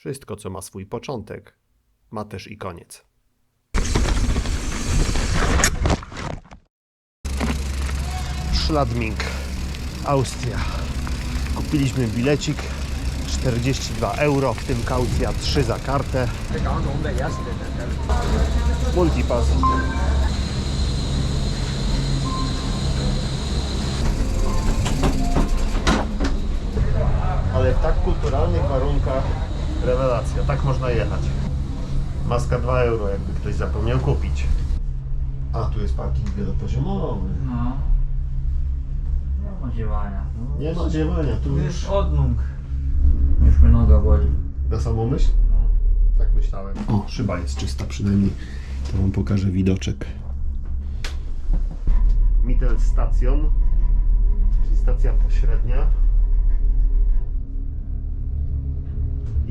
Wszystko, co ma swój początek, ma też i koniec. Schladming, Austria. Kupiliśmy bilecik 42 euro, w tym kaucja 3 za kartę. Multipass. Ale w tak kulturalnych warunkach rewelacja, tak można jechać. Maska 2 euro, jakby ktoś zapomniał kupić. A tu jest parking wielopoziomowy. No. Nie ma działania. No. Nie ma działania, tu Tu już jest odnóg. Już mnie noga boli. na samą myśl? No. Tak myślałem. O, szyba jest czysta przynajmniej. To wam pokażę widoczek. Mittelstation, czyli stacja pośrednia.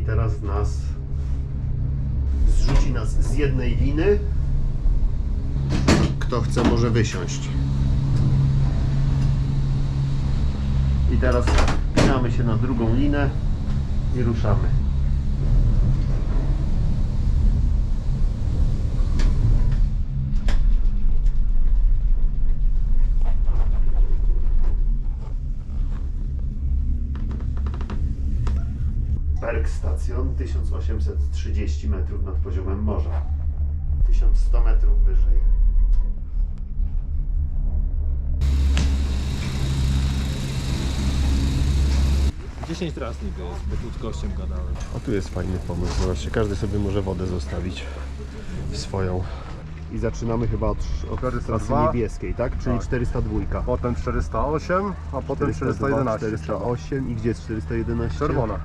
Teraz nas zrzuci nas z jednej liny. Kto chce może wysiąść. I teraz pinamy się na drugą linę i ruszamy. Bergstation 1830 metrów nad poziomem morza. 1100 metrów wyżej. Dziesięć raz niby jest, bo tu z gościem gadałem. O tu jest fajny pomysł. Zobaczcie, każdy sobie może wodę zostawić swoją. I zaczynamy chyba od, od 402. trasy niebieskiej, tak? Czyli Tak. 402. Potem 408, a potem 411. 408 i gdzie jest 411? Czerwona.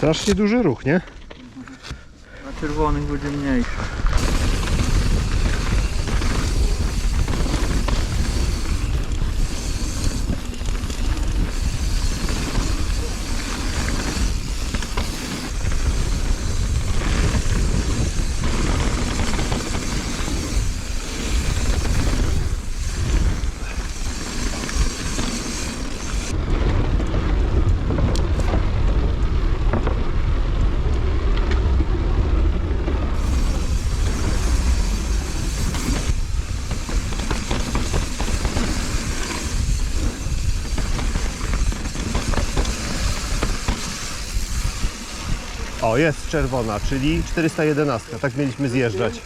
Strasznie duży ruch, nie? Na czerwonych będzie mniejszy. O, jest czerwona, czyli 411. Tak mieliśmy zjeżdżać.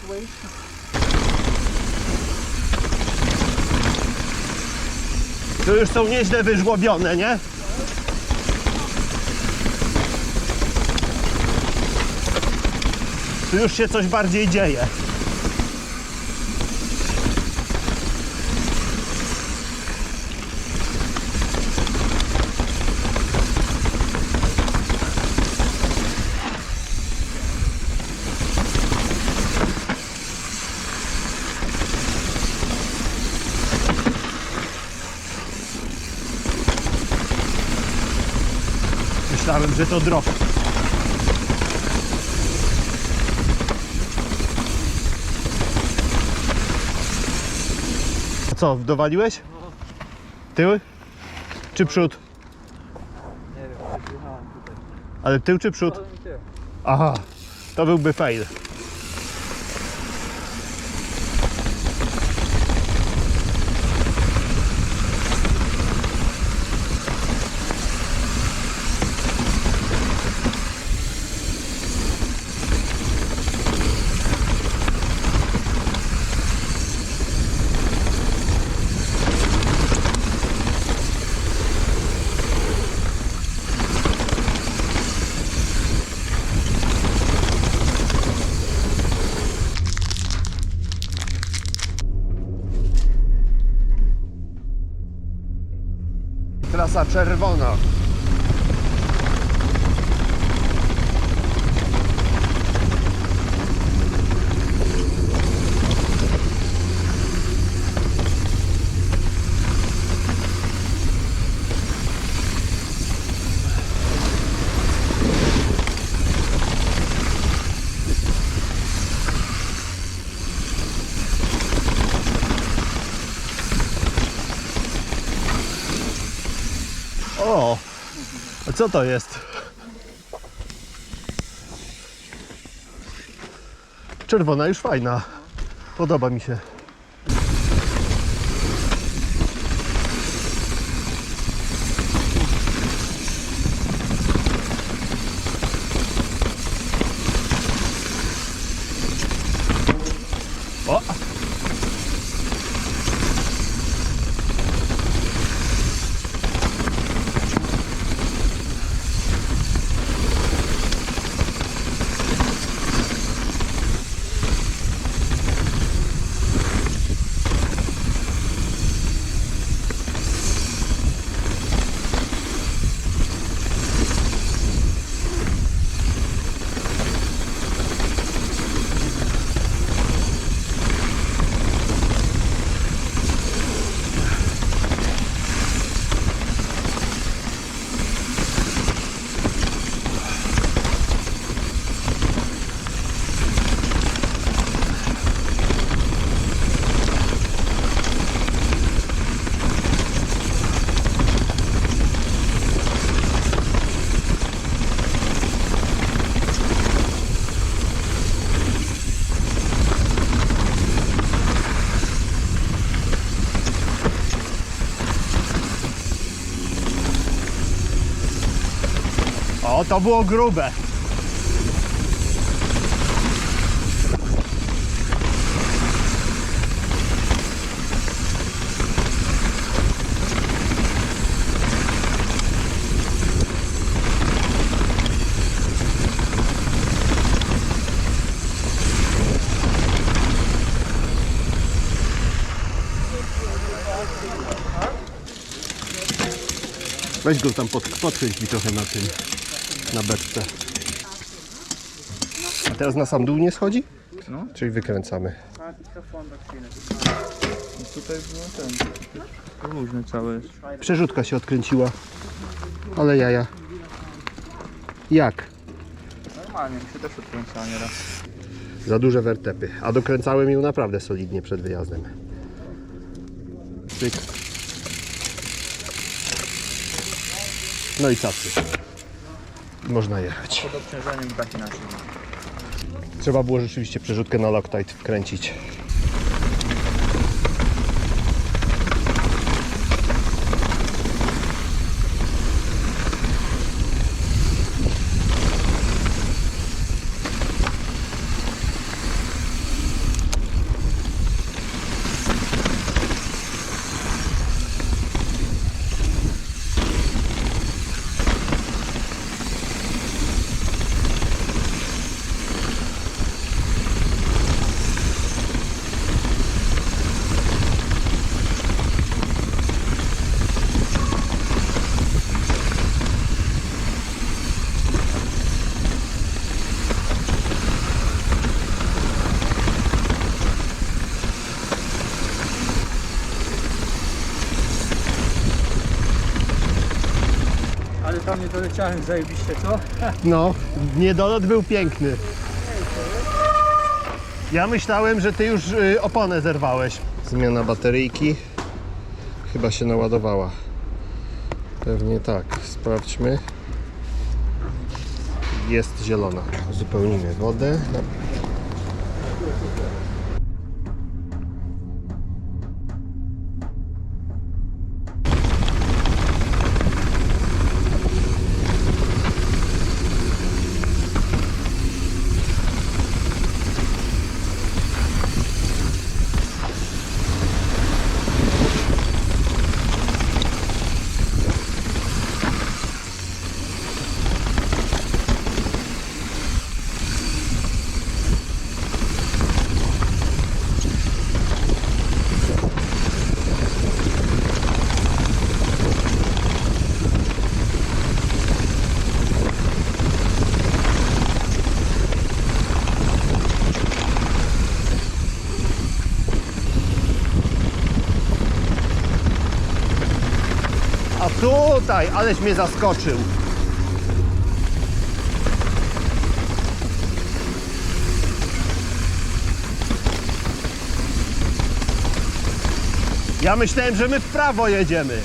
Tu już są nieźle wyżłobione, nie? Tu już się coś bardziej dzieje. Myślałem, że to drop. A co, dowaliłeś? Tyły? Czy przód? Nie wiem, tutaj. Ale tył czy przód? Aha, to byłby fail. Czerwona. O! A co to jest? Czerwona już fajna. Podoba mi się. O! To było grube. Weź go tam pod, podkręć mi trochę na tym, na beczce. A teraz na sam dół nie schodzi? No. Czyli wykręcamy. Tutaj było ten. To luźne całe jest. Przerzutka się odkręciła. Ale jaja. Jak? Normalnie, mi się też odkręca nieraz. Za duże wertepy. A dokręcałem ją naprawdę solidnie przed wyjazdem. Cyk. No i cacy. Można jechać. Pod obciążeniem tak inaczej. Trzeba było rzeczywiście przerzutkę na Loctite wkręcić. Doleciałem zajebiście, co? No, niedolot był piękny. Ja myślałem, że ty już y, oponę zerwałeś. Zmiana bateryjki. Chyba się naładowała. Pewnie tak. Sprawdźmy. Jest zielona. Uzupełnimy wodę. Tutaj, aleś mnie zaskoczył. Ja myślałem, że my w prawo jedziemy.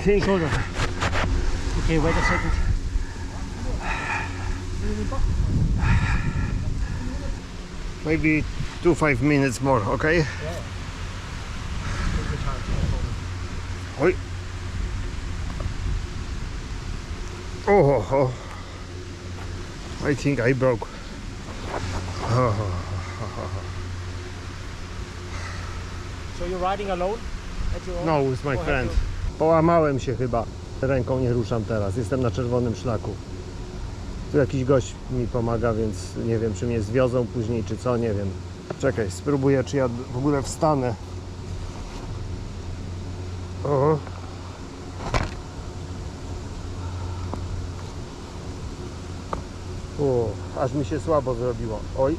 Think Okay, wait a second. maybe two five minutes more, okay? Oj. Oh, oh, oh, I think I broke. Oh, oh, so you're riding alone? At your own? No, with my friend. Połamałem się chyba. Ręką nie ruszam teraz. Jestem na czerwonym szlaku. Tu jakiś gość mi pomaga, więc nie wiem, czy mnie zwiozą później, czy co, nie wiem. Czekaj, spróbuję, czy ja w ogóle wstanę. O. O, aż mi się słabo zrobiło. Oj,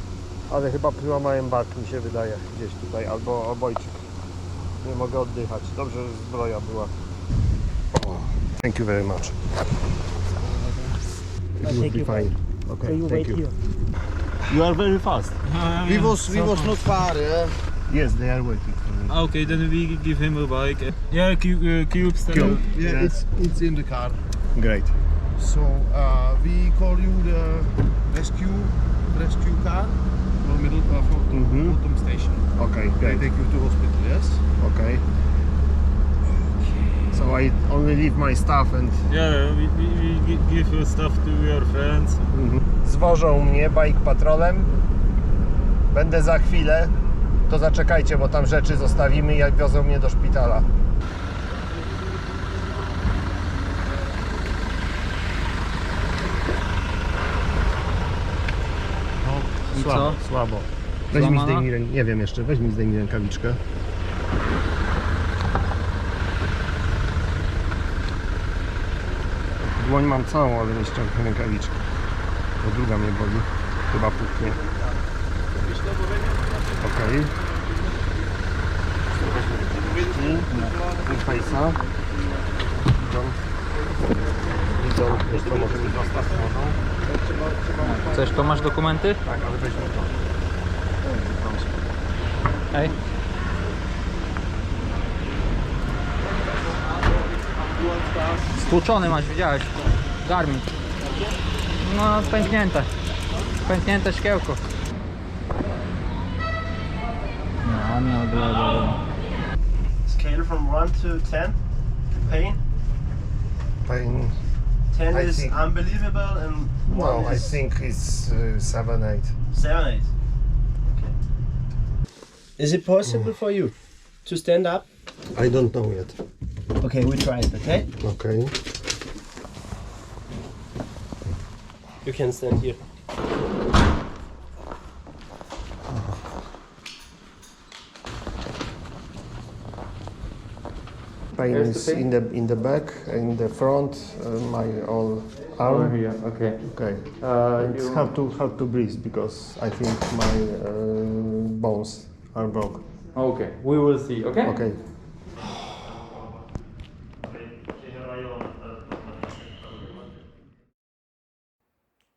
ale chyba przełamałem bark, mi się wydaje, gdzieś tutaj, albo obojczyk. Nie mogę oddychać. Dobrze, że zbroja była. O, thank you very much. It will be you fine. So Okay, you thank wait you. here. You are very fast. We was we was not far, yeah. Yes, they are waiting for me. Okay, then we give him a bike. Yeah, cu- uh, cubes. Cube. Yeah, Yeah. it's it's in the car. Great. So uh, we call you the rescue rescue car from middle uh, from Mhm. bottom station. Okay, They take you to hospital. Yes. Okay. So I only leave my stuff and Yeah, we, we, we gi- give your stuff to your friends. zwożą mnie bike patrolem. Będę za chwilę. To zaczekajcie, bo tam rzeczy zostawimy i wiozą mnie do szpitala. I słabo, co? słabo. Weź mi Złamana? zdejmij, rę- nie wiem jeszcze, weź mi zdejmij rękawiczkę. Dłoń mam całą, ale nie ściągnę rękawiczki. Bo druga mnie boli. Chyba puknie. Okej. Okay. Face'a. Idą. Wiesz co, może mi dostaw wodą? Chcesz, to masz dokumenty? Tak, ale weźmy to. Ej. Stłuczony masz, widziałeś? Garmin. No, pęknięte. Pęknięte szkiełko. No, nie odległo. Scale from 1 to 10. Pain Pain 10 I is think- unbelievable and No, 1 I is think it's uh, 7, 8. 7 8. Okay. Is it possible for you to stand up? I don't know yet. Okay, we try it, okay? Okay. You can stand here. Pain Where's the is pain? in the in the back, in the front, uh, my all Over arm. here, okay. Okay. Uh, It's you, hard to hard to breathe because I think my uh, bones are broke. okay, we will see, okay? Okay.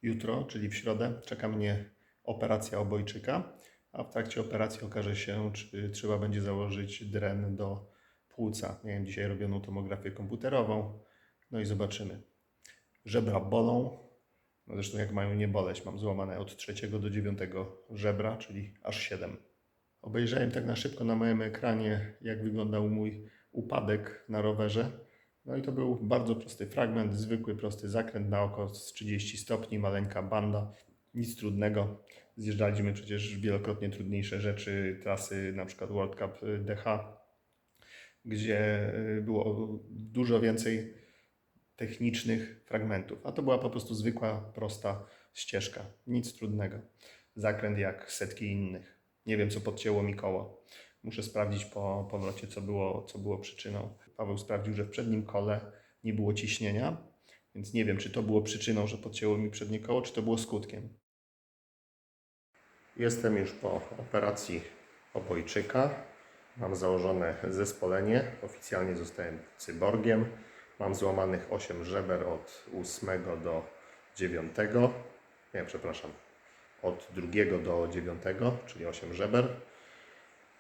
Jutro, czyli w środę, czeka mnie operacja obojczyka, a w trakcie operacji okaże się, czy trzeba będzie założyć dren do płuca. Miałem dzisiaj robioną tomografię komputerową, no i zobaczymy. Żebra bolą, no zresztą jak mają nie boleć, mam złamane od trzeciego do dziewiątego żebra, czyli aż siedem. Obejrzałem tak na szybko na moim ekranie, jak wyglądał mój upadek na rowerze. No i to był bardzo prosty fragment, zwykły, prosty zakręt na oko z 30 stopni, maleńka banda, nic trudnego. Zjeżdżaliśmy przecież wielokrotnie trudniejsze rzeczy, trasy na przykład World Cup DH, gdzie y, było dużo więcej technicznych fragmentów, a to była po prostu zwykła, prosta ścieżka, nic trudnego. Zakręt jak setki innych. Nie wiem, co podcięło mi koło. Muszę sprawdzić po powrocie, co było, co było przyczyną. Paweł sprawdził, że w przednim kole nie było ciśnienia, więc nie wiem, czy to było przyczyną, że podcięło mi przednie koło, czy to było skutkiem. Jestem już po operacji obojczyka. Mam założone zespolenie. Oficjalnie zostałem cyborgiem. Mam złamanych 8 żeber od 8 do 9. Nie, przepraszam. Od 2 do 9, czyli 8 żeber.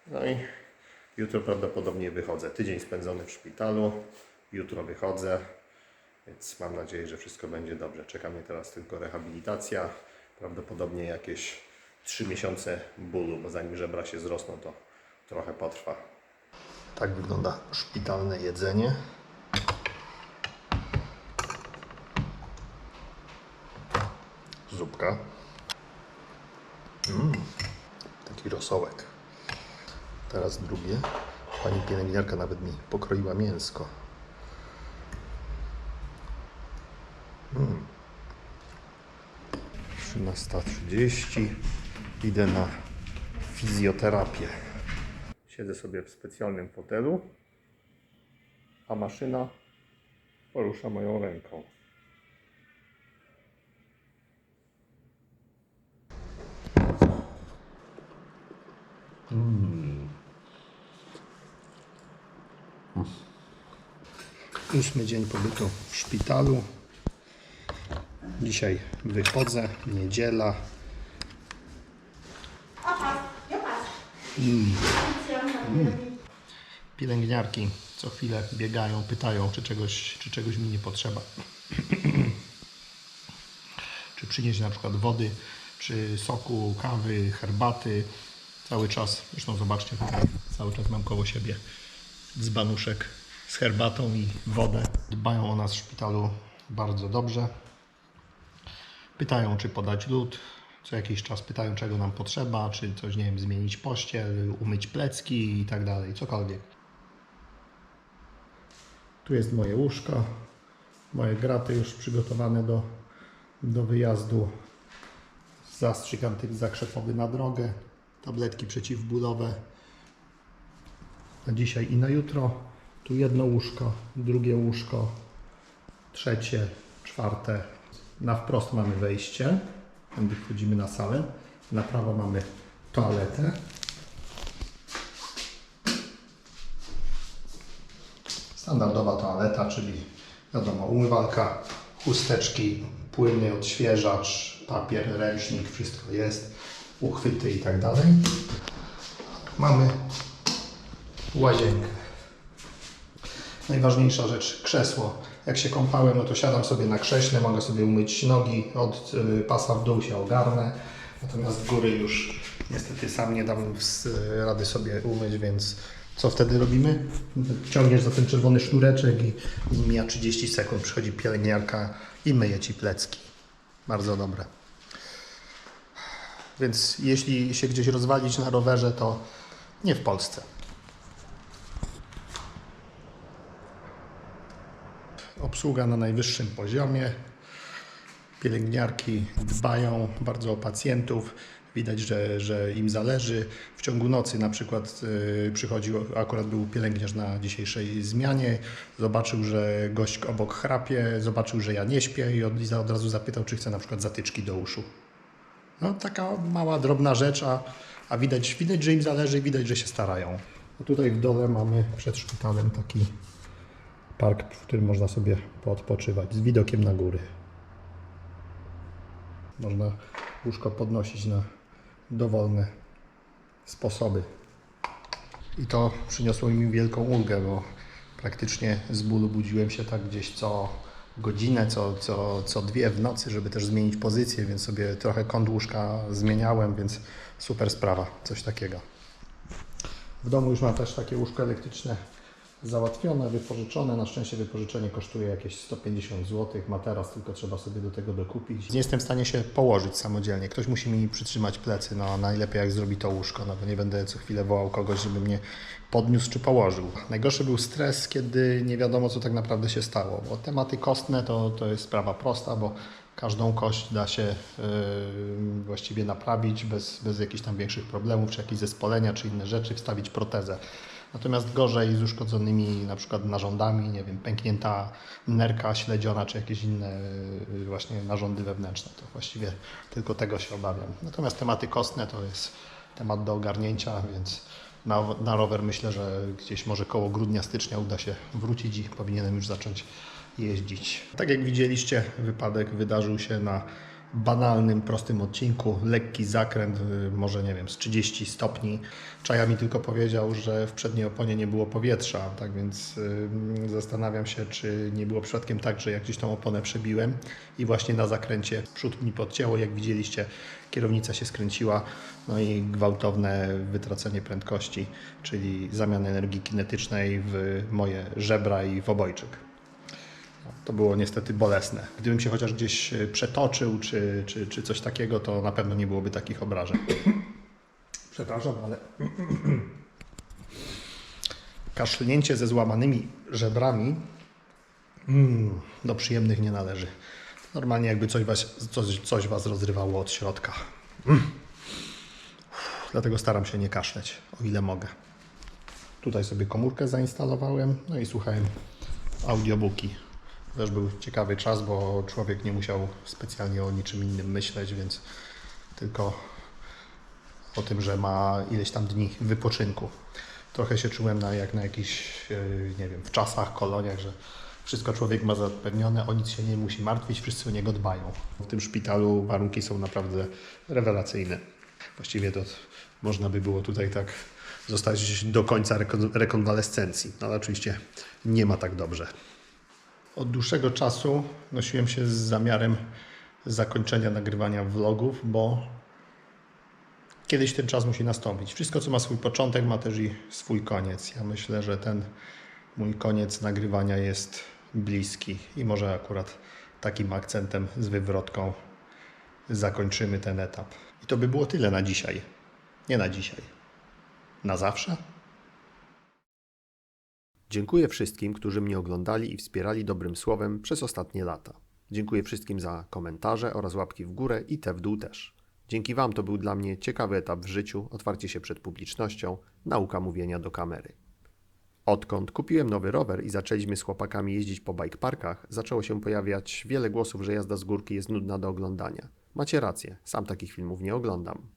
No i jutro prawdopodobnie wychodzę. Tydzień spędzony w szpitalu. Jutro wychodzę. Więc mam nadzieję, że wszystko będzie dobrze. Czeka mnie teraz tylko rehabilitacja. Prawdopodobnie jakieś 3 miesiące bólu, bo zanim żebra się zrosną, to trochę potrwa. Tak wygląda szpitalne jedzenie. Zupka. Mm, taki rosołek. Teraz drugie. Pani pielęgniarka nawet mi pokroiła mięsko. Mm. 13.30. Idę na fizjoterapię. Siedzę sobie w specjalnym fotelu, a maszyna porusza moją ręką. Ósmy dzień pobytu w szpitalu. Dzisiaj wychodzę, niedziela. Mm. Mm. Pielęgniarki co chwilę biegają, pytają, czy czegoś, czy czegoś mi nie potrzeba. czy przynieść na przykład wody, czy soku, kawy, herbaty. Cały czas, zresztą zobaczcie cały czas mam koło siebie dzbanuszek z herbatą i wodę. Dbają o nas w szpitalu bardzo dobrze. Pytają, czy podać lód. Co jakiś czas pytają, czego nam potrzeba, czy coś, nie wiem, zmienić pościel, umyć plecki i tak dalej, cokolwiek. Tu jest moje łóżko, moje graty już przygotowane do, do wyjazdu. Zastrzyk antyzakrzepowy na drogę, tabletki przeciwbólowe na dzisiaj i na jutro. Tu jedno łóżko, drugie łóżko, trzecie, czwarte. Na wprost mamy wejście, tędy wchodzimy na salę. Na prawo mamy toaletę. Standardowa toaleta, czyli wiadomo, umywalka, chusteczki, płyny, odświeżacz, papier, ręcznik, wszystko jest, uchwyty i tak dalej. Mamy łazienkę. Najważniejsza rzecz, krzesło. Jak się kąpałem, no to siadam sobie na krześle, mogę sobie umyć nogi, od y, pasa w dół się ogarnę. Natomiast w góry już niestety sam nie dam z, rady sobie umyć, więc Co wtedy robimy? Ciągniesz za ten czerwony sznureczek i mija 30 sekund, przychodzi pielęgniarka i myje ci plecki. Bardzo dobre. Więc jeśli się gdzieś rozwalić na rowerze, to nie w Polsce. Obsługa na najwyższym poziomie. Pielęgniarki dbają bardzo o pacjentów. Widać, że, że im zależy. W ciągu nocy na przykład yy, przychodził, akurat był pielęgniarz na dzisiejszej zmianie, zobaczył, że gość obok chrapie, zobaczył, że ja nie śpię i od, od razu zapytał, czy chcę na przykład zatyczki do uszu. No taka mała, drobna rzecz, a, a widać, widać, że im zależy widać, że się starają. No tutaj w dole mamy przed szpitalem taki park, w którym można sobie poodpoczywać z widokiem na góry. Można łóżko podnosić na dowolne sposoby. I to przyniosło mi wielką ulgę, bo praktycznie z bólu budziłem się tak gdzieś co godzinę, co, co, co dwie w nocy, żeby też zmienić pozycję, więc sobie trochę kąt łóżka zmieniałem, więc super sprawa, coś takiego. W domu już mam też takie łóżko elektryczne załatwione, wypożyczone. Na szczęście wypożyczenie kosztuje jakieś 150 zł. Materac tylko trzeba sobie do tego dokupić. Nie jestem w stanie się położyć samodzielnie. Ktoś musi mi przytrzymać plecy. No najlepiej jak zrobi to łóżko, no bo nie będę co chwilę wołał kogoś, żeby mnie podniósł czy położył. Najgorszy był stres, kiedy nie wiadomo co tak naprawdę się stało. Bo tematy kostne to, to jest sprawa prosta, bo każdą kość da się yy, właściwie naprawić bez, bez jakichś tam większych problemów, czy jakieś zespolenia, czy inne rzeczy, wstawić protezę. Natomiast gorzej z uszkodzonymi na przykład narządami, nie wiem, pęknięta nerka śledziona, czy jakieś inne yy, właśnie narządy wewnętrzne. To właściwie tylko tego się obawiam. Natomiast tematy kostne to jest temat do ogarnięcia, więc na, na rower myślę, że gdzieś może koło grudnia, stycznia uda się wrócić i powinienem już zacząć jeździć. Tak jak widzieliście, wypadek wydarzył się na banalnym, prostym odcinku, lekki zakręt, y, może nie wiem, z 30 stopni. Czaja mi tylko powiedział, że w przedniej oponie nie było powietrza, tak więc y, zastanawiam się, czy nie było przypadkiem tak, że jak gdzieś tą oponę przebiłem i właśnie na zakręcie przód mi podcięło, jak widzieliście, kierownica się skręciła, no i gwałtowne wytracenie prędkości, czyli zamiana energii kinetycznej w moje żebra i w obojczyk. To było niestety bolesne. Gdybym się chociaż gdzieś e, przetoczył czy, czy, czy coś takiego, to na pewno nie byłoby takich obrażeń. Przepraszam, ale kaszlnięcie ze złamanymi żebrami mm, do przyjemnych nie należy. Normalnie jakby coś was, coś, coś was rozrywało od środka. Mm. Dlatego staram się nie kaszleć, o ile mogę. Tutaj sobie komórkę zainstalowałem, no i słuchałem audiobooki. Też był ciekawy czas, bo człowiek nie musiał specjalnie o niczym innym myśleć, więc tylko o tym, że ma ileś tam dni wypoczynku. Trochę się czułem na, jak na jakichś, e, nie wiem, w czasach, koloniach, że wszystko człowiek ma zapewnione, o nic się nie musi martwić, wszyscy o niego dbają. W tym szpitalu warunki są naprawdę rewelacyjne. Właściwie to można by było tutaj tak zostać do końca rekon- rekonwalescencji, no, ale oczywiście nie ma tak dobrze. Od dłuższego czasu nosiłem się z zamiarem zakończenia nagrywania vlogów, bo kiedyś ten czas musi nastąpić. Wszystko, co ma swój początek, ma też i swój koniec. Ja myślę, że ten mój koniec nagrywania jest bliski i może akurat takim akcentem z wywrotką zakończymy ten etap. I to by było tyle na dzisiaj. Nie na dzisiaj. Na zawsze? Dziękuję wszystkim, którzy mnie oglądali i wspierali dobrym słowem przez ostatnie lata. Dziękuję wszystkim za komentarze oraz łapki w górę i te w dół też. Dzięki Wam to był dla mnie ciekawy etap w życiu, otwarcie się przed publicznością, nauka mówienia do kamery. Odkąd kupiłem nowy rower i zaczęliśmy z chłopakami jeździć po bike parkach, zaczęło się pojawiać wiele głosów, że jazda z górki jest nudna do oglądania. Macie rację, sam takich filmów nie oglądam.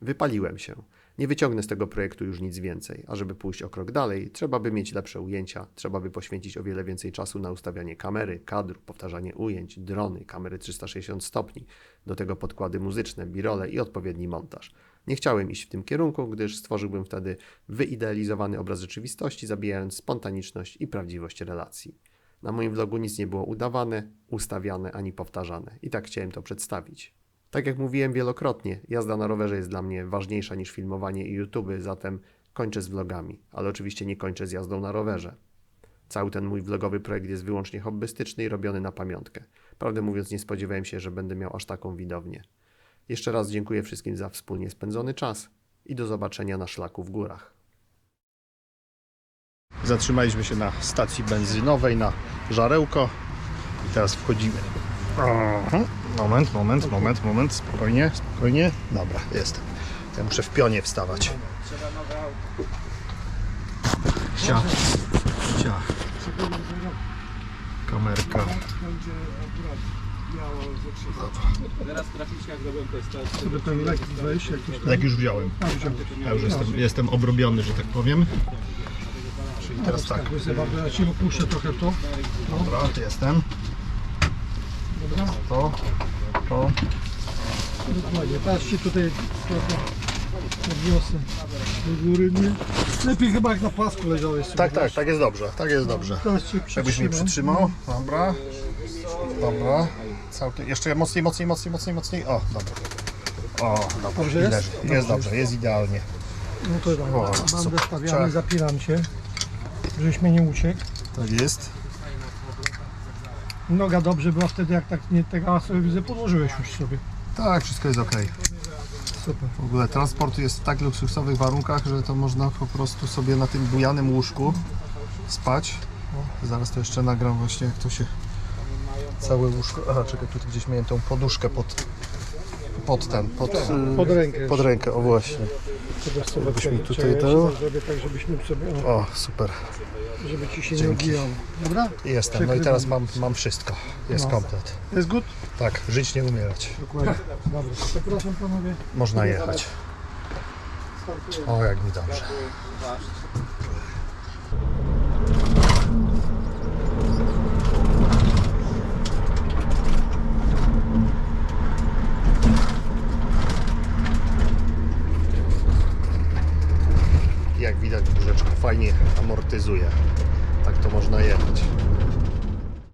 Wypaliłem się. Nie wyciągnę z tego projektu już nic więcej, a żeby pójść o krok dalej, trzeba by mieć lepsze ujęcia, trzeba by poświęcić o wiele więcej czasu na ustawianie kamery, kadru, powtarzanie ujęć, drony, kamery 360 stopni, do tego podkłady muzyczne, birole i odpowiedni montaż. Nie chciałem iść w tym kierunku, gdyż stworzyłbym wtedy wyidealizowany obraz rzeczywistości, zabijając spontaniczność i prawdziwość relacji. Na moim vlogu nic nie było udawane, ustawiane ani powtarzane i tak chciałem to przedstawić. Tak jak mówiłem wielokrotnie, jazda na rowerze jest dla mnie ważniejsza niż filmowanie i YouTube, zatem kończę z vlogami, ale oczywiście nie kończę z jazdą na rowerze. Cały ten mój vlogowy projekt jest wyłącznie hobbystyczny i robiony na pamiątkę. Prawdę mówiąc, nie spodziewałem się, że będę miał aż taką widownię. Jeszcze raz dziękuję wszystkim za wspólnie spędzony czas i do zobaczenia na szlaku w górach. Zatrzymaliśmy się na stacji benzynowej na żarełko i teraz wchodzimy. Aha. Moment, moment, moment, moment, spokojnie, spokojnie. Dobra, jestem. Ja muszę w pionie wstawać. Cia, cia. Kamerka. Teraz traficie jak zrobiłem test. Żeby ten lek jakiś Lek już wziąłem. Ja już jestem, jestem obrobiony, że tak powiem. Czyli teraz tak. Ja ci opuszczę trochę to. Dobra, to jestem. Dobra. To, to. Dokładnie. Teraz tutaj trochę podniosę do góry. Nie? Lepiej chyba jak na pasku leżałeś sobie. Tak, tak, tak jest dobrze, tak jest dobrze. Teraz cię Jakbyś mnie przytrzymał. Dobra. Dobra. Całkiem, jeszcze mocniej, mocniej, mocniej, mocniej, mocniej. O, dobra. O. Dobrze I jest? leży. Jest dobrze, jest idealnie. No to O, dobra. super. Bandę stawiamy, zapinam cię. Żebyś mnie nie uciekł. Tak jest. Noga dobrze była wtedy, jak tak nie tego sobie widzę, podłożyłeś już sobie. Tak, wszystko jest ok. Super. W ogóle transport jest w tak luksusowych warunkach, że to można po prostu sobie na tym bujanym łóżku spać. Zaraz to jeszcze nagram właśnie jak to się całe łóżko. Aha, czekaj, tutaj gdzieś miałem tą poduszkę pod pod ten, pod, y, Pod rękę. pod rękę, o właśnie. Żebyśmy czekaj, tutaj ci Zrobię tak, żebyśmy sobie, o, O, super. żeby ci się nie Dzięki. obijało. Dobra? Jestem. No i teraz mam, mam wszystko. Jest No. komplet. Jest good? Tak, żyć nie umierać. Dokładnie. Dobra. Przepraszam panowie. Można jechać. O, jak mi dobrze. Jak widać, łóżeczko fajnie amortyzuje. Tak to można jechać.